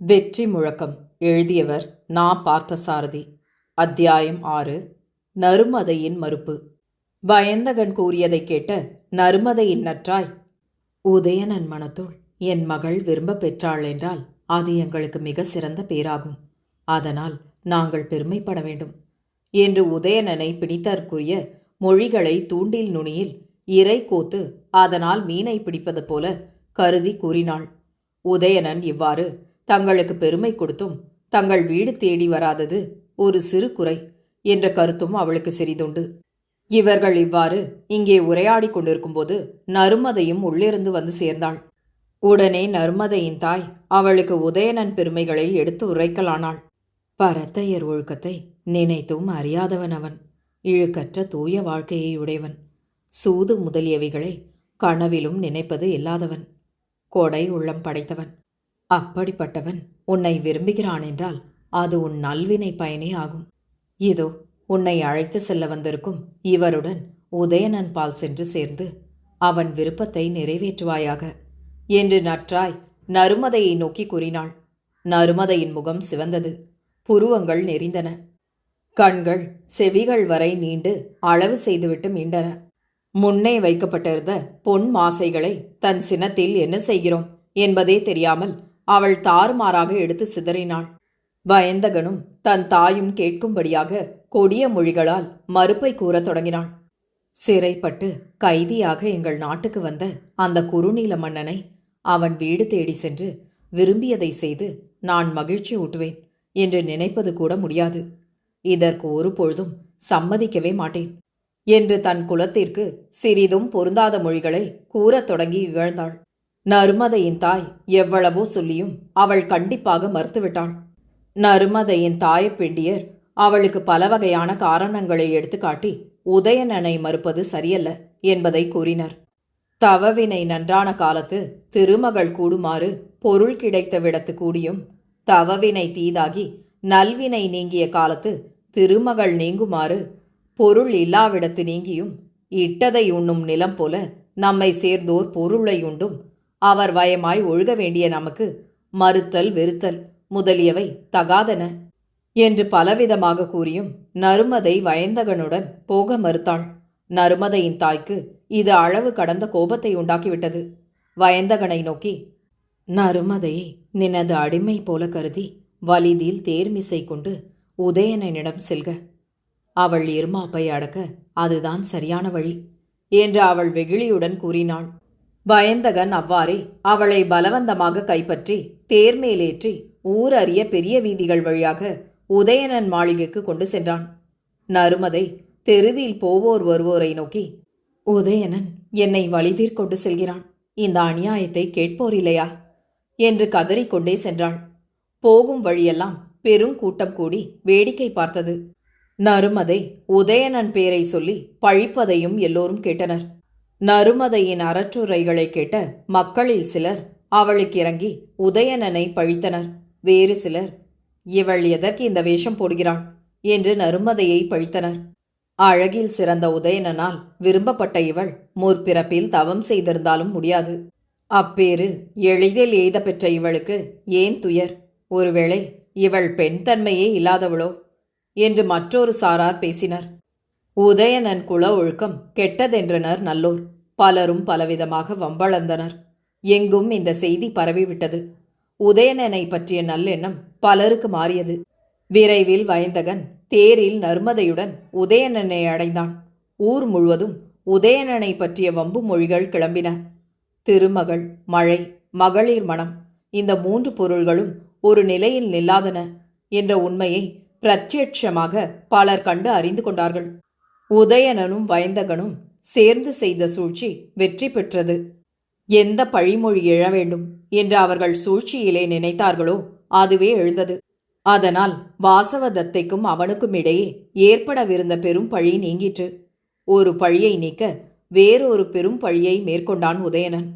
வெற்றி முழக்கம் எழுதியவர் நா. பார்த்தசாரதி. அத்தியாயம் ஆறு நருமதையின் மறுப்பு. வயந்தகன் கூறியதைக் கேட்ட நருமதையின் நற்றாய் உதயணன் மனத்துள் என் மகள் விரும்பப் பெற்றாள் என்றால் அது எங்களுக்கு மிக சிறந்த பேராகும். அதனால் நாங்கள் பெருமைப்பட வேண்டும் என்று உதயணனை பிடித்தற்குரிய மொழிகளை தூண்டில் நுனியில் இறை கோத்து அதனால் மீனை பிடிப்பது போல கருதி கூறினாள். உதயணன் இவ்வாறு தங்களுக்கு பெருமை கொடுத்தும் தங்கள் வீடு தேடி வராதது ஒரு சிறு குறை என்ற கருத்தும் அவளுக்கு சிறிதுண்டு. இவர்கள் இவ்வாறு இங்கே உரையாடிக் கொண்டிருக்கும்போது நருமதையும் உள்ளிருந்து வந்து சேர்ந்தாள். உடனே நருமதையின் தாய் அவளுக்கு உதயணன் பெருமைகளை எடுத்து உரைக்கலானாள். பரத்தையர் ஒழுக்கத்தை நினைத்தும் அறியாதவன் அவன். இழுக்கற்ற தூய வாழ்க்கையை உடையவன். சூது முதலியவைகளை கனவிலும் நினைப்பது இல்லாதவன். கொடை உள்ளம் படைத்தவன். அப்படிப்பட்டவன் உன்னை விரும்புகிறான் என்றால் அது உன் நல்வினை பயனே ஆகும். இதோ உன்னை அழைத்து செல்ல வந்திருக்கும் இவருடன் உதயணன் பால் சென்று சேர்ந்து அவன் விருப்பத்தை நிறைவேற்றுவாயாக. என்று நற்றாய் நருமதையை நோக்கி கூறினாள். நருமதையின் முகம் சிவந்தது. புருவங்கள் நெறிந்தன கண்கள் செவிகள் வரை நீண்டு அளவு செய்துவிட்டு மீண்டன. முன்னே வைக்கப்பட்டிருந்த பொன் மாசைகளை தன் சினத்தில் என்ன செய்கிறோம் என்பதே தெரியாமல் அவள் தாறுமாறாக எடுத்து சிதறினாள். வயந்தகனும் தன் தாயும் கேட்கும்படியாக கொடிய மொழிகளால் மறுப்பை கூறத் தொடங்கினாள். சிறைப்பட்டு கைதியாக எங்கள் நாட்டுக்கு வந்த அந்த குறுநீல மன்னனை அவன் வீடு தேடி சென்று விரும்பியதை செய்து நான் மகிழ்ச்சி ஊட்டுவேன் என்று நினைப்பது கூட முடியாது. இதற்கு ஒரு பொழுதும் சம்மதிக்கவே மாட்டேன் என்று தன் குலத்திற்கு சிறிதும் பொருந்தாத மொழிகளை கூறத் தொடங்கி இகழ்ந்தாள். நருமதையின் தாய் எவ்வளவோ சொல்லியும் அவள் கண்டிப்பாக மறுத்துவிட்டாள். நருமதையின் தாயப்பெண்டியர் அவளுக்கு பல வகையான காரணங்களை எடுத்துக்காட்டி உதயணனை மறுப்பது சரியல்ல என்பதை கூறினர். தவவினை நன்றான காலத்து திருமகள் கூடுமாறு பொருள் கிடைத்த விடத்து கூடியும் தவவினை தீதாகி நல்வினை நீங்கிய காலத்து திருமகள் நீங்குமாறு பொருள் இல்லாவிடத்து நீங்கியும் இட்டதை உண்ணும் நிலம் போல நம்மை சேர்ந்தோர் பொருளை உண்டும் அவர் வயமாய் ஒழுக வேண்டிய நமக்கு மறுத்தல் வெறுத்தல் முதலியவை தகாதன என்று பலவிதமாக கூறியும் நருமதை வயந்தகனுடன் போக மறுத்தாள். நருமதையின் தாய்க்கு இது அளவு கடந்த கோபத்தை உண்டாக்கிவிட்டது. வயந்தகனை நோக்கி நருமதையை நினது அடிமை போல கருதி வலிதில் தேர்மிசை கொண்டு உதயணனிடம் செல்க. அவள் இருமாப்பை அடக்க அதுதான் சரியான வழி என்று அவள் வெகுளியுடன் கூறினாள். வயந்தகன் அவ்வாறே அவளை பலவந்தமாக கைப்பற்றி தேர்மேலேற்றி ஊர் அறிய பெரிய வீதிகள் வழியாக உதயணன் மாளிகைக்கு கொண்டு சென்றான். நருமதை தெருவில் போவோர் வருவோரை நோக்கி உதயணன் என்னை வழிதீர் கொண்டு செல்கிறான். இந்த அநியாயத்தை கேட்போர் இல்லையா? என்று கதறிக்கொண்டே சென்றாள். போகும் வழியெல்லாம் பெரும் கூட்டம் கூடி வேடிக்கை பார்த்தது. நருமதை உதயணன் பேரை சொல்லி பழிப்பதையும் எல்லோரும் கேட்டனர். நருமதையின் அறற்றுரைகளை கேட்ட மக்களில் சிலர் அவளுக்கு இறங்கி உதயணனை பழித்தனர். வேறு சிலர் இவள் எதற்கு இந்த வேஷம் போடுகிறாள்? என்று நருமதையை பழித்தனர். அழகில் சிறந்த உதயணனால் விரும்பப்பட்ட இவள் முற்பிறப்பில் தவம் செய்திருந்தாலும் முடியாது. அப்பேறு எளிதில் எய்த பெற்ற இவளுக்கு ஏன் துயர்? ஒருவேளை இவள் பெண் தன்மையே இல்லாதவளோ? என்று மற்றொரு சாரார் பேசினர். உதயணன் குல ஒழுக்கம் கெட்டதென்றனர் நல்லோர். பலரும் பலவிதமாக வம்பளந்தனர். எங்கும் இந்த செய்தி பரவிவிட்டது. உதயணனை பற்றிய நல்லெண்ணம் பலருக்கு மாறியது. விரைவில் வயந்தகன் தேரில் நர்மதையுடன் உதயணனை அடைந்தான். ஊர் முழுவதும் உதயணனை பற்றிய வம்பு மொழிகள் கிளம்பின. திருமகள் மழை மகளிர் மனம் இந்த மூன்று பொருள்களும் ஒரு நிலையில் நில்லாதன என்ற உண்மையை பிரத்யட்சமாக பலர் கண்டு அறிந்து கொண்டார்கள். உதயணனும் வயந்தகனும் சேர்ந்து செய்த சூழ்ச்சி வெற்றி பெற்றது. எந்த பழிமொழி எழ வேண்டும் என்று அவர்கள் சூழ்ச்சியிலே நினைத்தார்களோ அதுவே எழுந்தது. அதனால் வாசவதத்தைக்கும் அவனுக்கும் இடையே ஏற்படவிருந்த பெரும் பழி நீங்கிற்று. ஒரு பழியை நீக்க வேறொரு பெரும் பழியை மேற்கொண்டான் உதயணன்.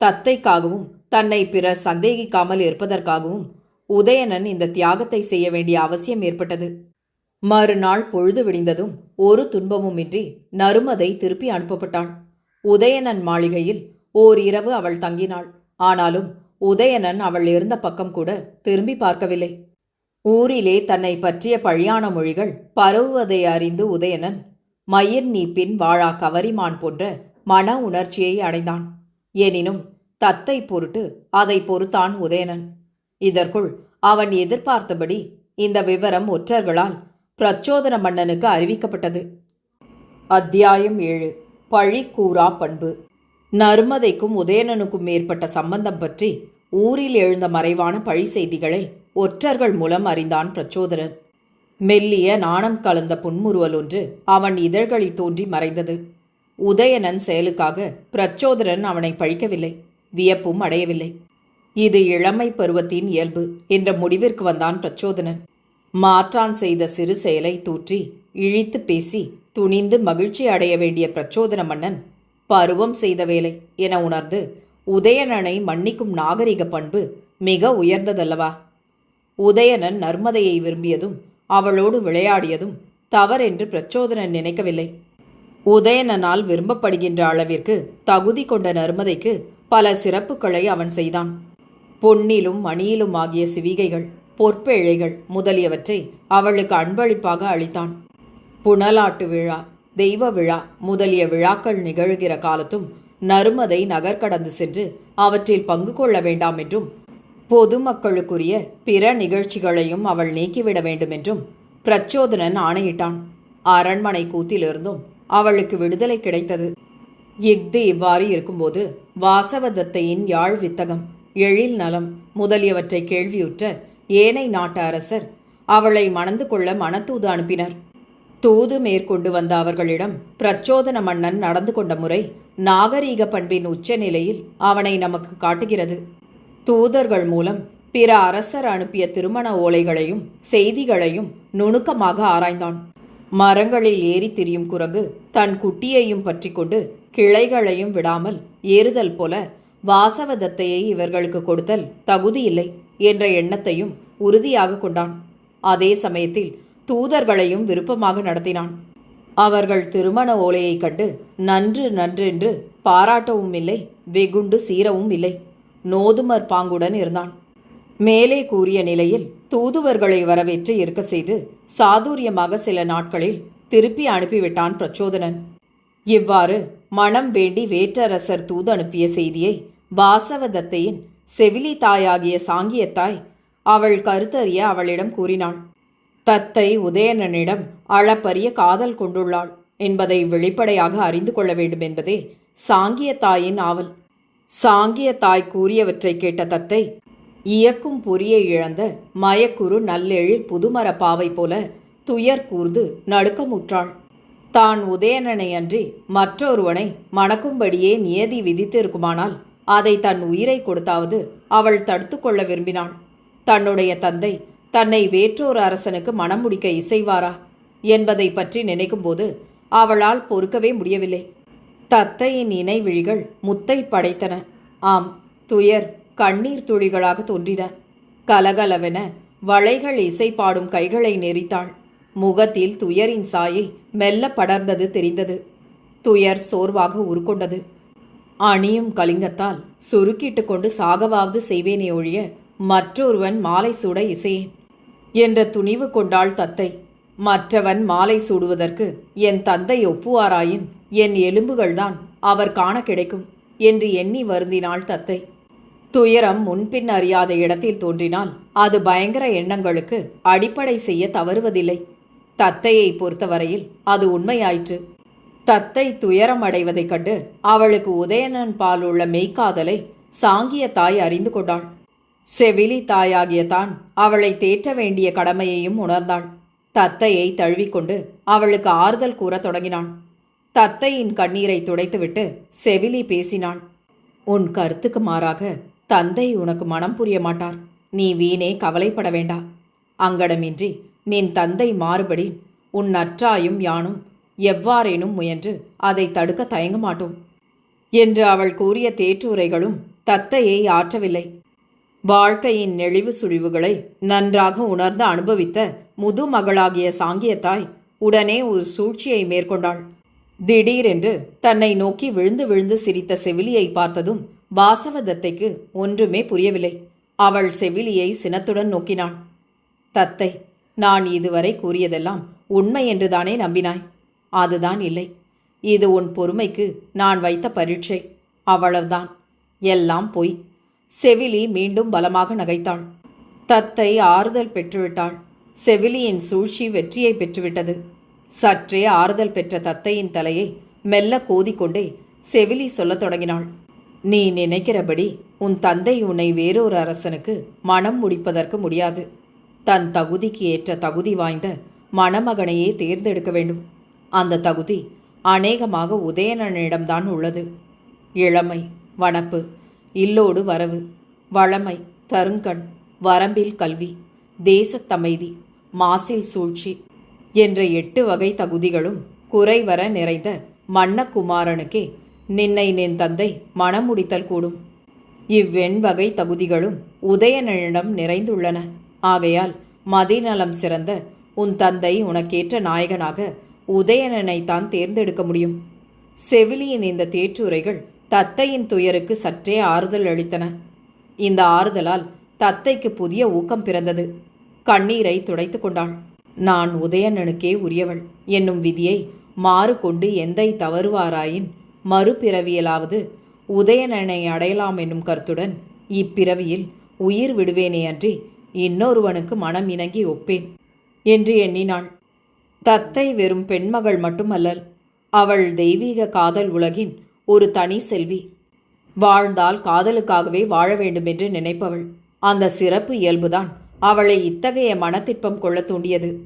தத்தைக்காகவும் தன்னை பிறர் சந்தேகிக்காமல் இருப்பதற்காகவும் உதயணன் இந்த தியாகத்தை செய்ய வேண்டிய அவசியம் ஏற்பட்டது. மறுநாள் பொழுது விடிந்ததும் ஒரு துன்பமுமின்றி நருமதை திருப்பி அனுப்பப்பட்டாள் உதயணன் மாளிகையில் ஓர் இரவு அவள் தங்கினாள். ஆனாலும் உதயணன் அவள் இருந்த பக்கம் கூட திரும்பி பார்க்கவில்லை. ஊரிலே தன்னை பற்றிய பழியான மொழிகள் பரவுவதை அறிந்து உதயணன் மயிர் நீப்பின் வாழா கவரிமான் போன்ற மன உணர்ச்சியை அடைந்தான். எனினும் தத்தை பொருட்டு அதை பொறுத்தான் உதயணன். இதற்குள் அவன் எதிர்பார்த்தபடி இந்த விவரம் ஒற்றர்களால் பிரச்சோதன மன்னனுக்கு அறிவிக்கப்பட்டது. அத்தியாயம் ஏழு. பழி கூறா பண்பு. நர்மதைக்கும் உதயணனுக்கும் மேற்பட்ட சம்பந்தம் பற்றி ஊரில் எழுந்த மறைவான பழி செய்திகளை ஒற்றர்கள் மூலம் அறிந்தான் பிரச்சோதனன். மெல்லிய நாணம் கலந்த புன்முறுவல் ஒன்று அவன் இதழ்களில் தோன்றி மறைந்தது. உதயணன் செயலுக்காக பிரச்சோதனன் அவனை பழிக்கவில்லை வியப்பும் அடையவில்லை. இது இளமை பருவத்தின் இயல்பு என்ற முடிவிற்கு வந்தான் பிரச்சோதனன். மாற்றான் செய்த சிறு செயலை தூற்றி இழித்து பேசி துணிந்து மகிழ்ச்சி அடைய வேண்டிய பிரச்சோதன மன்னன் பருவம் செய்த வேலை என உணர்ந்து உதயணனை மன்னிக்கும் நாகரிக பண்பு மிக உயர்ந்ததல்லவா? உதயணன் நர்மதையை விரும்பியதும் அவளோடு விளையாடியதும் தவறென்று பிரச்சோதனன் நினைக்கவில்லை. உதயணனால் விரும்பப்படுகின்ற அளவிற்கு தகுதி கொண்ட நர்மதைக்கு பல சிறப்புகளை அவன் செய்தான். பொன்னிலும் மணியிலும் ஆகிய சிவிகைகள் பொற்பேழைகள் முதலியவற்றை அவளுக்கு அன்பளிப்பாக அளித்தான். புனலாட்டு விழா தெய்வ விழா முதலிய விழாக்கள் நிகழ்கிற காலத்தும் நருமதை நகர் கடந்து சென்று அவற்றில் பங்கு கொள்ள வேண்டாம் என்றும் பொதுமக்களுக்குரிய பிற நிகழ்ச்சிகளையும் அவள் நீக்கிவிட வேண்டும் என்றும் பிரச்சோதனன் ஆணையிட்டான். அரண்மனை கூத்திலிருந்தும் அவளுக்கு விடுதலை கிடைத்தது. இஃது இவ்வாறு இருக்கும்போது வாசவதத்தையின் யாழ் வித்தகம் எழில் நலம் முதலியவற்றை கேள்வியுற்ற ஏனை நாட்டு அரசர் அவளை மணந்து கொள்ள மனத்தூது அனுப்பினர். தூது மேற்கொண்டு வந்த அவர்களிடம் பிரச்சோதன மன்னன் நடந்து கொண்ட முறை நாகரீக பண்பின் உச்ச நிலையில் அவனை நமக்கு காட்டுகிறது. தூதர்கள் மூலம் பிற அரசர் அனுப்பிய திருமண ஓலைகளையும் செய்திகளையும் நுணுக்கமாக ஆராய்ந்தான். மரங்களில் ஏறி திரியும் குரங்கு தன் குட்டியையும் பற்றி கொண்டு கிளைகளையும் விடாமல் ஏறுதல் போல வாசவதத்தையை இவர்களுக்கு கொடுத்தல் தகுதியில்லை என்ற எண்ணத்தையும் உறுதியாக கொண்டான். அதே சமயத்தில் தூதர்களையும் விருப்பமாக நடத்தினான். அவர்கள் திருமண ஓலையைக் கண்டு நன்று நன்றென்று பாராட்டவும் இல்லை வெகுண்டு சீரவும் இல்லை நோதுமர் பாங்குடன் இருந்தான். மேலே கூறிய நிலையில் தூதுவர்களை வரவேற்று இருக்க செய்து சாதுரியமாக சில நாட்களில் திருப்பி அனுப்பிவிட்டான் பிரச்சோதனன். இவ்வாறு மனம் வேண்டி வேற்றரசர் தூது அனுப்பிய செய்தியை வாசவதத்தையின் செவிலி தாயாகிய சாங்கியத்தாய் அவள் கருத்தறிய அவளிடம் கூறினாள் தத்தை உதயணனிடம் அளப்பரிய காதல் கொண்டுள்ளாள் என்பதை வெளிப்படையாக அறிந்து கொள்ள வேண்டும் என்பதே சாங்கிய தாயின் ஆவல். சாங்கிய தாய் கூறியவற்றை கேட்ட தத்தை இயக்கும் பொறியை இழந்த மயக்குறு நல்லெழில் புதுமரப்பாவை போல துயர் கூர்ந்து நடுக்கமுற்றாள். தான் உதயணனை அன்றி மற்றொருவனை மணக்கும்படியே நியதி விதித்திருக்குமானால் அதை தன் உயிரை கொடுத்தாவது அவள் தடுத்து கொள்ள விரும்பினாள். தன்னுடைய தந்தை தன்னை வேற்றோர் அரசனுக்கு மணம் முடிக்க இசைவாரா என்பதை பற்றி நினைக்கும்போது அவளால் பொறுக்கவே முடியவில்லை. தத்தையின் இணைவிழிகள் முத்தை படைத்தன. ஆம் துயர் கண்ணீர் துளிகளாக தோன்றின. கலகலவென வளைகள் இசை பாடும் கைகளை நெறித்தாள் முகத்தில் துயரின் சாயை மெல்ல படர்ந்தது தெரிந்தது. துயர் சோர்வாக உருக்கொண்டது. அணியும் கலிங்கத்தால் சுருக்கிட்டு கொண்டு சாகவாவது செய்வேனே ஒழிய மற்றொருவன் மாலை சூட இசையேன். என்ற துணிவு கொண்டாள் தத்தை மற்றவன் மாலை சூடுவதற்கு என் தந்தை ஒப்புவாராயின் என் எலும்புகள்தான் அவர் காண கிடைக்கும் என்று எண்ணி வருந்தினாள் தத்தை. துயரம் முன்பின் அறியாத இடத்தில் தோன்றினால் அது பயங்கர எண்ணங்களுக்கு அடிப்படை செய்ய தவறுவதில்லை. தத்தையை பொறுத்தவரையில் அது உண்மையாயிற்று. தத்தை துயரம் அடைவதைக் கண்டு அவளுக்கு உதயணன் பால் உள்ள மெய்க்காதலை சாங்கிய தாய் அறிந்து கொண்டாள். செவிலி தாயாகிய தான் அவளை தேற்ற வேண்டிய கடமையையும் உணர்ந்தாள். தத்தையை தழுவிக்கொண்டு அவளுக்கு ஆறுதல் கூறத் தொடங்கினான். தத்தையின் கண்ணீரை துடைத்துவிட்டு செவிலி பேசினாள். உன் கருத்துக்கு மாறாக தந்தை உனக்கு மனம் புரிய மாட்டார். நீ வீணே கவலைப்பட வேண்டா. அங்கடமின்றி நின் தந்தை மாறுபடி உன் நற்றாயும் யானும் எவ்வாறேனும் முயன்று அதை தடுக்க தயங்க மாட்டோம் என்று அவள் கூறிய தேற்றுரைகளும் தத்தையை ஆற்றவில்லை. வாழ்க்கையின் நெளிவு சுழிவுகளை நன்றாக உணர்ந்து அனுபவித்த முதுமகளாகிய சாங்கியத்தாய் உடனே ஒரு சூழ்ச்சியை மேற்கொண்டாள். திடீரென்று தன்னை நோக்கி விழுந்து விழுந்து சிரித்த செவிலியை பார்த்ததும் வாசவதத்தைக்கு ஒன்றுமே புரியவில்லை. அவள் செவிலியை சினத்துடன் நோக்கினாள். தத்தை நான் இதுவரை கூறியதெல்லாம் உண்மை என்றுதானே நம்பினாய். அதுதான் இல்லை. இது உன் பொறுமைக்கு நான் வைத்த பரீட்சை. அவ்வளவுதான். எல்லாம் பொய். செவிலி மீண்டும் பலமாக நகைத்தாள். தத்தை ஆறுதல் பெற்றுவிட்டாள். செவிலியின் சூழ்ச்சி வெற்றியை பெற்றுவிட்டது. சற்றே ஆறுதல் பெற்ற தத்தையின் தலையை மெல்ல கோதிக்கொண்டே செவிலி சொல்லத் தொடங்கினாள். நீ நினைக்கிறபடி உன் தந்தை உன்னை வேறொரு அரசனுக்கு மனம் முடிப்பதற்கு முடியாது. தன் தகுதிக்கு ஏற்ற தகுதி வாய்ந்த மணமகனையே தேர்ந்தெடுக்க வேண்டும். அந்த தகுதி அநேகமாக உதயணனிடம்தான் உள்ளது. இளமை வனப்பு இல்லோடு வரவு வளமை தருங்கண் வரம்பில் கல்வி தேசத்தமைதி மாசில் சூழ்ச்சி என்ற எட்டு வகை தகுதிகளும் குறைவர நிறைந்த மன்னகுமாரனுக்கே நின்னை நின் தந்தை மனமுடித்தல் கூடும். இவ்வெண்வகை தகுதிகளும் உதயணனிடம் நிறைந்துள்ளன. ஆகையால் மதிநலம் சிறந்த உன் தந்தை உனக்கேற்ற நாயகனாக உதயணனைத்தான் தேர்ந்தெடுக்க முடியும். செவிலியின் இந்த தேற்றுரைகள் தத்தையின் துயருக்கு சற்றே ஆறுதல் அளித்தன. இந்த ஆறுதலால் தத்தைக்கு புதிய ஊக்கம் பிறந்தது. கண்ணீரை துடைத்து கொண்டாள். நான் உதயணனுக்கே உரியவள். என்னும் விதியை மாறு கொண்டு எந்தை தவறுவாராயின் மறுபிறவியலாவது உதயணனை அடையலாம் என்னும் கருத்துடன் இப்பிறவியில் உயிர் விடுவேனே அன்றி இன்னொருவனுக்கு மனம் இணங்கி ஒப்பேன் என்று எண்ணினாள். தத்தை வெறும் பெண்மகள் மட்டுமல்லல் அவள் தெய்வீக காதல் உலகின் ஒரு தனி செல்வி. வாழ்ந்தால் காதலுக்காகவே வாழ வேண்டுமென்று நினைப்பவள். அந்த சிறப்பு இயல்புதான் அவளை இத்தகைய மனத்திற்பம் கொள்ளத் தூண்டியது.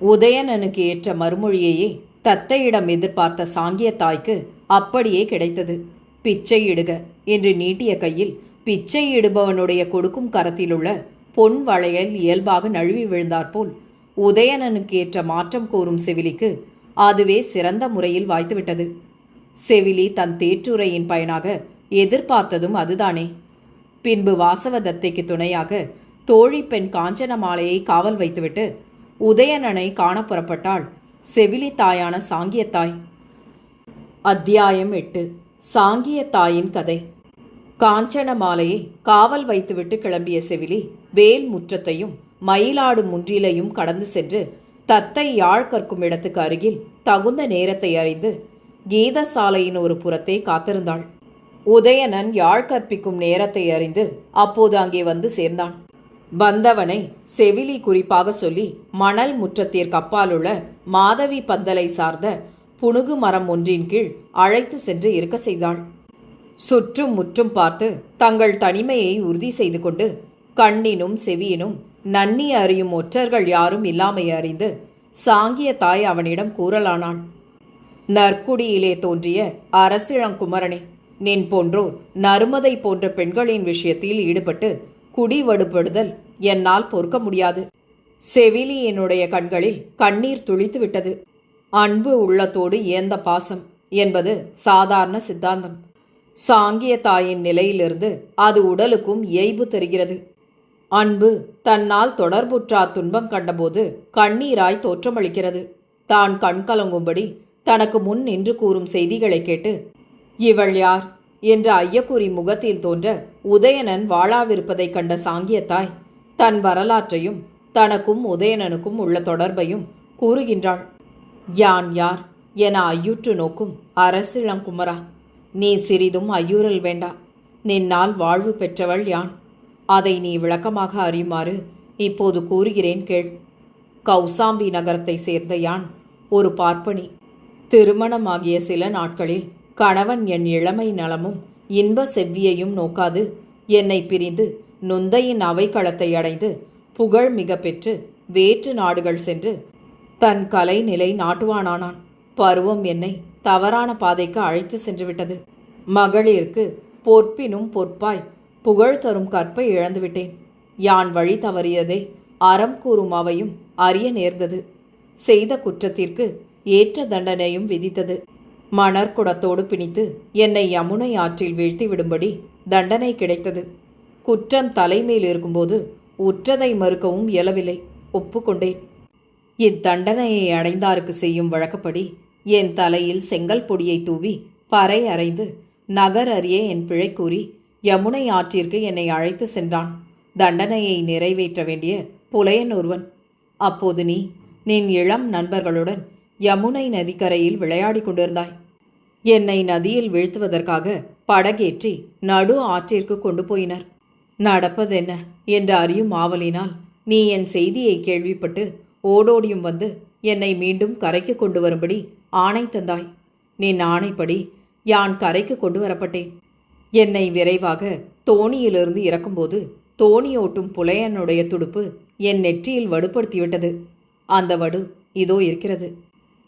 உதயணனுக்கு ஏற்ற மறுமொழியையே தத்தையிடம் எதிர்பார்த்த சாங்கிய தாய்க்கு அப்படியே கிடைத்தது. பிச்சை இடுக என்று நீட்டிய கையில் பிச்சை இடுபவனுடைய கொடுக்கும் கரத்திலுள்ள பொன் வளையல் இயல்பாக நழுவி விழுந்தாற்போல் உதயணனுக்கு ஏற்ற மாற்றம் கோரும் செவிலிக்கு அதுவே சிறந்த முறையில் வாய்த்துவிட்டது. செவிலி தன் தேற்றுரையின் பயனாக எதிர்பார்த்ததும் அதுதானே. பின்பு வாசவதத்தைக்கு துணையாக தோழி பெண் காஞ்சனமாலையை காவல் வைத்துவிட்டு உதயணனை காண புறப்பட்டாள் செவிலி தாயான சாங்கியத்தாய். அத்தியாயம் எட்டு. சாங்கியத்தாயின் கதை. காஞ்சன மாலையை காவல் வைத்துவிட்டு கிளம்பிய செவிலி வேல் முற்றத்தையும் மயிலாடு முன்றிலையும் கடந்து சென்று தத்தை யாழ் கற்கும் இடத்துக்கு அருகில் தகுந்த நேரத்தை அறிந்து கீதசாலையின் ஒரு புறத்தை காத்திருந்தாள். உதயணன் யாழ் கற்பிக்கும் நேரத்தை அறிந்து அப்போது அங்கே வந்து சேர்ந்தான். வந்தவனை செவிலி குறிப்பாக சொல்லி மணல் முற்றத்திற்கு அப்பாலுள்ள மாதவி பந்தலை சார்ந்த புனுகு மரம் ஒன்றின் கீழ் அழைத்து சென்று இருக்க செய்தாள். சுற்றும் முற்றும் பார்த்து தங்கள் தனிமையை உறுதி செய்து கொண்டு கண்ணினும் செவியினும் நன்னி அறியும் ஒற்றர்கள் யாரும் இல்லாமை அறிந்து சாங்கிய தாய் அவனிடம் கூறலானாள் நற்குடியிலே தோன்றிய அரசிழங்குமரனே நின் போன்றோர் நருமதை போன்ற பெண்களின் விஷயத்தில் ஈடுபட்டு குடி வடுபடுதல் என்னால் பொறுக்க முடியாது. செவிலி என்னுடைய கண்களில் கண்ணீர் துளித்து விட்டது. அன்பு உள்ளத்தோடு ஏந்த பாசம் என்பது சாதாரண சித்தாந்தம். சாங்கிய தாயின் நிலையிலிருந்து அது உடலுக்கும் இயைபு தெரிகிறது. அன்பு தன்னால் தொடர்புற்றா துன்பம் கண்டபோது கண்ணீராய் தோற்றமளிக்கிறது. தான் கண் கலங்கும்படி தனக்கு முன் நின்று கூறும் செய்திகளை கேட்டு இவள் யார்? என்ற ஐயக்குறி முகத்தில் தோன்ற உதயணன் வாழாவிருப்பதைக் கண்ட சாங்கியத்தாய் தன் வரலாற்றையும் தனக்கும் உதயணனுக்கும் உள்ள தொடர்பையும் கூறுகின்றாள். யான் யார்? என ஐயுற்று நோக்கும் அரசிளங்குமரா நீ சிறிதும் ஐயூறல் வேண்டா. நின்னால் வாழ்வு பெற்றவள் யான்? அதை நீ விளக்கமாக அறியுமாறு இப்போது கூறுகிறேன் கேள். கௌசாம்பி நகரத்தை சேர்ந்த யான் ஒரு பார்ப்பனி. திருமணமாகிய சில நாட்களில் கணவன் என் இளமை நலமும் இன்ப செவ்வியையும் நோக்காது என்னை பிரிந்து நொந்தையின் அவைக்களத்தை அடைந்து புகழ் மிக பெற்று வேற்று நாடுகள் சென்று தன் கலை நிலை நாட்டுவானானான். பருவம் என்னை தவறான பாதைக்கு அழைத்து சென்றுவிட்டது. மகளிருக்கு பொற்பினும் பொற்பாய் புகழ் தரும் கற்பை இழந்துவிட்டேன். யான் வழி தவறியதை அறம் கூறும் அவையும் அறிய நேர்ந்தது. செய்த குற்றத்திற்கு ஏற்ற தண்டனையும் விதித்தது. மணற்குடத்தோடு பிணித்து என்னை யமுனை ஆற்றில் வீழ்த்தி விடும்படி தண்டனை கிடைத்தது. குற்றம் தலைமேல் இருக்கும்போது உற்றதை மறுக்கவும் இயலவில்லை. ஒப்புக்கொண்டேன். இத்தண்டனையை அடைந்தாருக்கு செய்யும் வழக்கப்படி என் தலையில் செங்கல் பொடியை தூவி பறை அறைந்து நகர் அறிய என் பிழை கூறி யமுனை ஆற்றிற்கு என்னை அழைத்து சென்றான். தண்டனையை நிறைவேற்ற வேண்டிய புலையன் ஒருவன். அப்போது நீ நின் இளம் நண்பர்களுடன் யமுனை நதிக்கரையில் விளையாடிக் கொண்டிருந்தாய். என்னை நதியில் வீழ்த்துவதற்காக படகேற்றி நடு ஆற்றிற்கு கொண்டு போயினர். நடப்பதென்ன என்று அறியும் ஆவலினால் நீ என் செய்தியை கேள்விப்பட்டு ஓடோடியும் வந்து என்னை மீண்டும் கரைக்கு கொண்டு வரும்படி ஆணை தந்தாய். நின் ஆணைப்படி யான் கரைக்கு கொண்டு வரப்பட்டேன். என்னை விரைவாக தோணியிலிருந்து இறக்கும்போது தோணியோட்டும் புலையனுடைய துடுப்பு என் நெற்றியில் வடுப்படுத்திவிட்டது. அந்த வடு இதோ இருக்கிறது.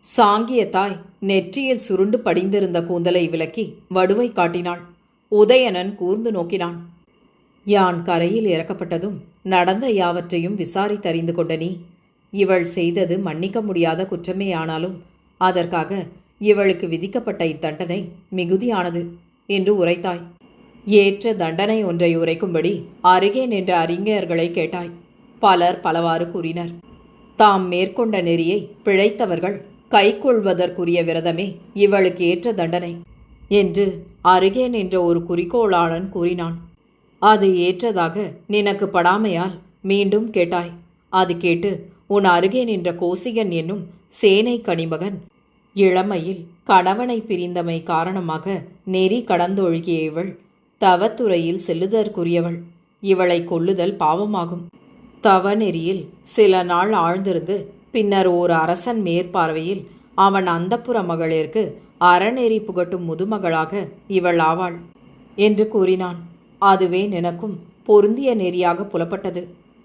சாங்கிய தாய் நெற்றியில் சுருண்டு படிந்திருந்த கூந்தலை விலக்கி வடுவை காட்டினாள். உதயணன் கூர்ந்து நோக்கினான். யான் கரையில் இறக்கப்பட்டதும் நடந்த யாவற்றையும் விசாரித்தறிந்து கொண்ட நீ இவள் செய்தது மன்னிக்க முடியாத குற்றமேயானாலும் அதற்காக இவளுக்கு விதிக்கப்பட்ட இத்தண்டனை மிகுதியானது. என்று உரைத்தாய். ஏற்ற தண்டனை ஒன்றை உரைக்கும்படி அருகே நின்ற அறிஞர்களை கேட்டாய். பலர் பலவாறு கூறினர். தாம் மேற்கொண்ட நெறியை பிழைத்தவர்கள் கைக்கொள்வதற்குரிய விரதமே இவளுக்கு ஏற்ற தண்டனை என்று அருகே நின்ற ஒரு குறிக்கோளாளன் கூறினான். அது ஏற்றதாக நினக்கு படாமையால் மீண்டும் கேட்டாய். அது கேட்டு உன் அருகே நின்ற கோசிகன் என்னும் சேனை கனிமகன் இளமையில் கணவனை பிரிந்தமை காரணமாக நெறி கடந்தொழுகிய இவள் தவத்துறையில் செல்லுதற்குரியவள். இவளை கொல்லுதல் பாவமாகும். தவநெறியில் சில நாள் ஆழ்ந்திருந்து பின்னர் ஓர் அரசன் மேற்பார்வையில் அவன் அந்தப்புற மகளிற்கு அறநெறி புகட்டும் முதுமகளாக இவள் ஆவாள் என்று கூறினான். அதுவே நினக்கும் பொருந்திய நெறியாக புலப்பட்டது.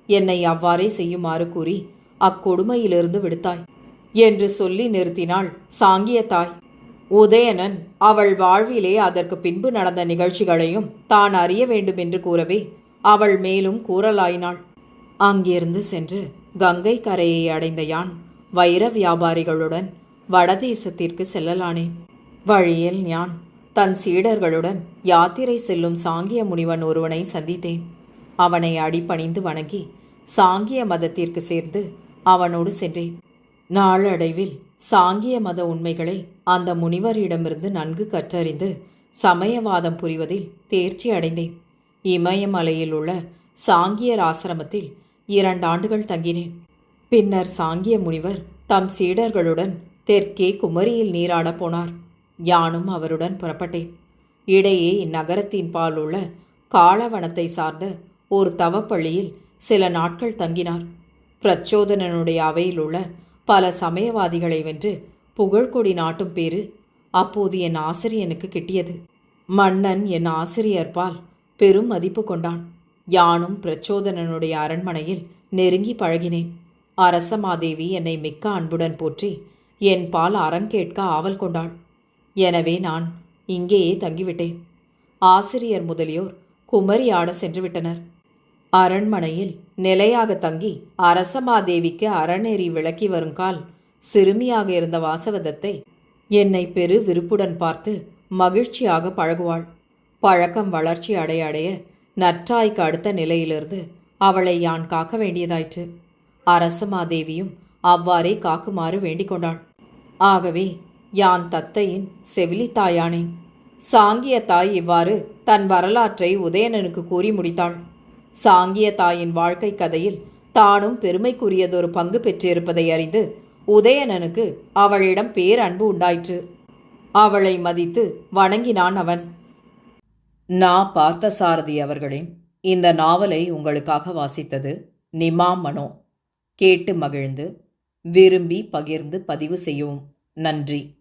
என்னை அவ்வாறே செய்யுமாறு கூறி அக்கொடுமையிலிருந்து விடுத்தாய். என்று சொல்லி நிறுத்தினாள் சாங்கிய தாய் உதயணன் அவள் வாழ்விலே அதற்கு பின்பு நடந்த நிகழ்ச்சிகளையும் தான் அறிய வேண்டும் என்று கூறவே அவள் மேலும் கூறலாயினாள். அங்கிருந்து சென்று கங்கை கரையை அடைந்த யான் வைர வியாபாரிகளுடன் வடதேசத்திற்கு செல்லலானேன் வழியில் யான் தன் சீடர்களுடன் யாத்திரை செல்லும் சாங்கிய முனிவன் ஒருவனை சந்தித்தேன். அவனை அடிபணிந்து வணங்கி சாங்கிய மதத்திற்கு சேர்ந்து அவனோடு சென்றேன். நாளடைவில் சாங்கிய மத உண்மைகளை அந்த முனிவரிடமிருந்து நன்கு கற்றறிந்து சமயவாதம் புரிவதில் தேர்ச்சி அடைந்தேன். இமயமலையில் உள்ள சாங்கியர் ஆசிரமத்தில் இரண்டாண்டுகள் தங்கினேன். பின்னர் சாங்கிய முனிவர் தம் சீடர்களுடன் தெற்கே குமரியில் நீராடப் போனார். யானும் அவருடன் புறப்பட்டேன். இடையே இந்நகரத்தின் பால் உள்ள காளவனத்தை சார்ந்த ஒரு தவப்பள்ளியில் சில நாட்கள் தங்கினார். பிரச்சோதனனுடைய அவையில் உள்ள பல சமயவாதிகளை வென்று புகழ்கொடி நாட்டும் பேரு அப்போது என் ஆசிரியனுக்கு கிட்டியது. மன்னன் என் ஆசிரியர்பால் பெரும் மதிப்பு கொண்டான். யானும் பிரச்சோதனனுடைய அரண்மனையில் நெருங்கி பழகினேன். அரசமாதேவி என்னை மிக்க அன்புடன் போற்றி என் பால் அறங்கேட்க ஆவல் கொண்டாள். எனவே நான் இங்கேயே தங்கிவிட்டேன். ஆசிரியர் முதலியோர் குமரி ஆட சென்று விட்டனர். அரண்மனையில் நிலையாக தங்கி அரசமாதேவிக்கு அறநெறி விளக்கி வருங்கால் சிறுமியாக இருந்த வாசவதத்தை என்னை பெரு விருப்புடன் பார்த்து மகிழ்ச்சியாக பழகுவாள். பழக்கம் வளர்ச்சி அடைய அடைய நற்றாய்க்கு அடுத்த நிலையிலிருந்து அவளை யான் காக்க வேண்டியதாயிற்று. அரசமாதேவியும் அவ்வாறே காக்குமாறு வேண்டிக் கொண்டாள். ஆகவே யான் தத்தையின் செவிலித்தாயானேன் சாங்கிய தாய் இவ்வாறு தன் வரலாற்றை உதயணனுக்கு கூறி முடித்தாள். சாங்கிய தாயின் வாழ்க்கை கதையில் தானும் பெருமைக்குரியதொரு பங்கு பெற்றிருப்பதை அறிந்து உதயணனுக்கு அவளிடம் பேரன்பு உண்டாயிற்று. அவளை மதித்து வணங்கினான் அவன். நா பார்த்தசாரதி அவர்களின் இந்த நாவலை உங்களுக்காக வாசித்தது நிமா மனோ கேட்டு மகிழ்ந்து விரும்பி பகிர்ந்து பதிவு செய்யவும். நன்றி.